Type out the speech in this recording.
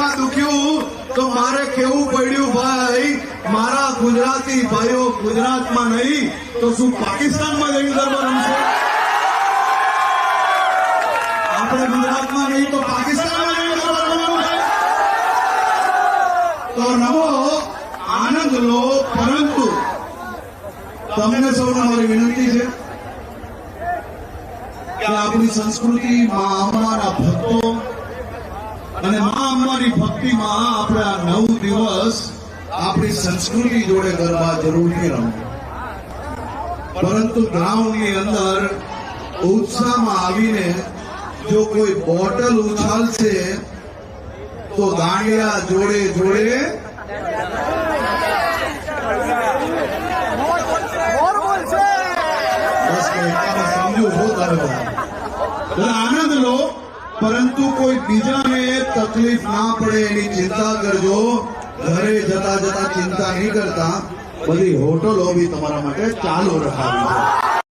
આ દુખ્યું. તો મારે કેવું પડ્યું ભાઈ? મારા ગુજરાતી ભાઈઓ ગુજરાતમાં નહીં, તો શું પાકિસ્તાનમાં જઈને ગરબા રમશે? આપણે ગુજરાતમાં નહીં, તો પાકિસ્તાનમાં જઈને ગરબા રમવાનું તો રમો, આનંદ લો, પરંતુ તમને સૌને મારી વિનંતી છે કે આપણી સંસ્કૃતિ અમારા ભક્તો અને મા અંબાની ભક્તિમાં આપણે આ નવ દિવસ આપણી સંસ્કૃતિ જોડે ગરબા જરૂરથી રમો પરંતુ ગ્રાઉન્ડની અંદર ઉત્સાહમાં આવીને જો કોઈ બોટલ ઉછાલશે તો દાંડિયા જોડે જોડે સમજુ છો તારે. આનંદ લો પરંતુ કોઈ બીજાને તકલીફ ના પડે એની ચિંતા કરજો. ઘરે જતા જતા ચિંતા નહીં કરતા. બધી હોટલો બી તમારા માટે ચાલુ રખાવી